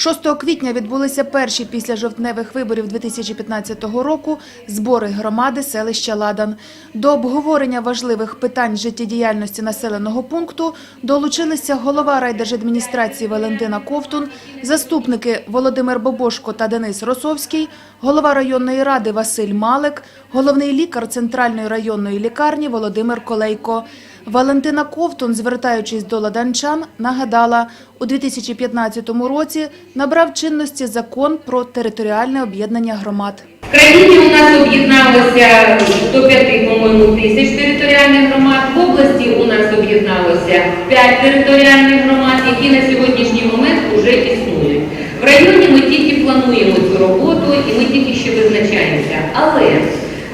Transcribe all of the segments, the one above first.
6 квітня відбулися перші після жовтневих виборів 2015 року збори громади селища Ладан. До обговорення важливих питань життєдіяльності населеного пункту долучилися голова райдержадміністрації Валентина Ковтун, заступники Володимир Бобошко та Денис Росовський, голова районної ради Василь Малик, головний лікар Центральної районної лікарні Володимир Колейко. Валентина Ковтун, звертаючись до ладанчан, нагадала, у 2015 році набрав чинності закон про територіальне об'єднання громад. В країні у нас об'єдналося до 5, по-моєму, тисяч територіальних громад. В області у нас об'єдналося 5 територіальних громад, які на сьогоднішній момент вже існують. В районі ми тільки плануємо цю роботу і ми тільки ще визначаємося. Але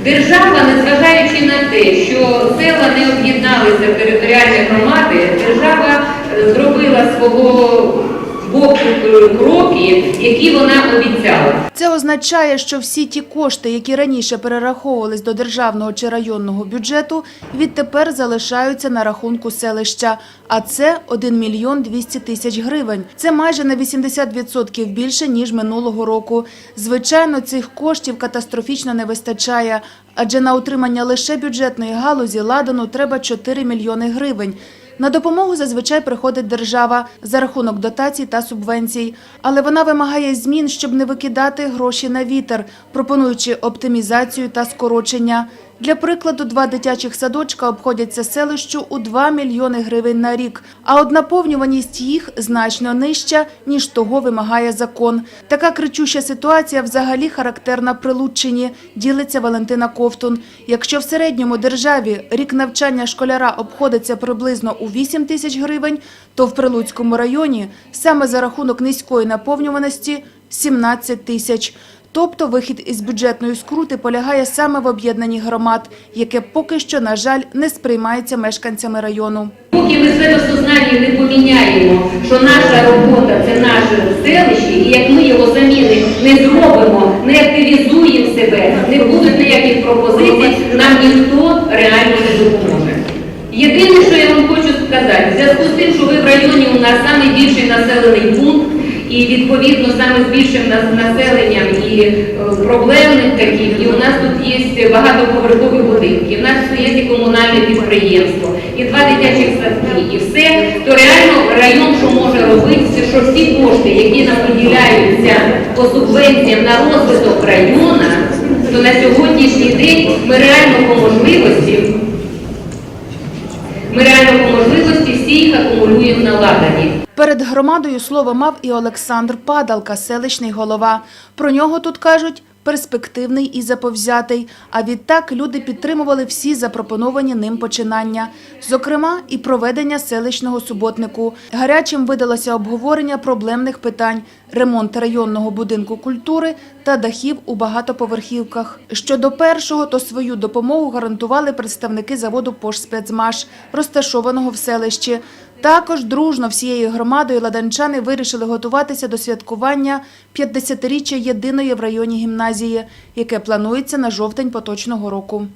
держава, незважаючи на те, що села не об'єдналися в територіальні громади, держава е, зробила свого е, кроки, які вона обіцяла. Це означає, що всі ті кошти, які раніше перераховувались до державного чи районного бюджету, відтепер залишаються на рахунку селища. А це 1 мільйон 200 тисяч гривень. Це майже на 80% більше, ніж минулого року. Звичайно, цих коштів катастрофічно не вистачає, адже на утримання лише бюджетної галузі ладану треба 4 мільйони гривень. На допомогу зазвичай приходить держава за рахунок дотацій та субвенцій, але вона вимагає змін, щоб не викидати гроші на вітер, пропонуючи оптимізацію та скорочення. Для прикладу, два дитячих садочка обходяться селищу у 2 мільйони гривень на рік, а от наповнюваність їх значно нижча, ніж того вимагає закон. Така кричуща ситуація взагалі характерна при Луччині, ділиться Валентина Ковтун. Якщо в середньому державі рік навчання школяра обходиться приблизно у 8 тисяч гривень, то в Прилуцькому районі саме за рахунок низької наповнюваності 17 тисяч. Тобто вихід із бюджетної скрути полягає саме в об'єднанні громад, яке поки що, на жаль, не сприймається мешканцями району. Поки ми святосознання не поміняємо, що наша робота це наше селище, і як ми його самі не, не зробимо, не активізуємо себе, не буде ніяких пропозицій, нам ніхто реально не допоможе. Єдине, що я вам хочу сказати, в зв'язку з тим, що ви в районі у нас найбільший населений пункт, і відповідно саме з більшим нас- населенням і е, проблемних таких, і у нас тут є багатоповерхові будинки, у нас є і комунальне підприємство, і два дитячих садки, і все, то реально район, що може робити, що всі кошти, які нам виділяються по субвенціям на розвиток району, то на сьогоднішній день ми реально по можливості, ми реально по можливості акумулюємо. Перед громадою слово мав і Олександр Падалка, селищний голова. Про нього тут кажуть перспективний і заповзятий. А відтак люди підтримували всі запропоновані ним починання, зокрема і проведення селищного суботнику. Гарячим видалося обговорення проблемних питань, ремонт районного будинку культури та дахів у багатоповерхівках. Щодо першого, то свою допомогу гарантували представники заводу «Пошспецмаш», розташованого в селищі. Також дружно всією громадою ладанчани вирішили готуватися до святкування 50-річчя єдиної в районі гімназії, яке планується на жовтень поточного року.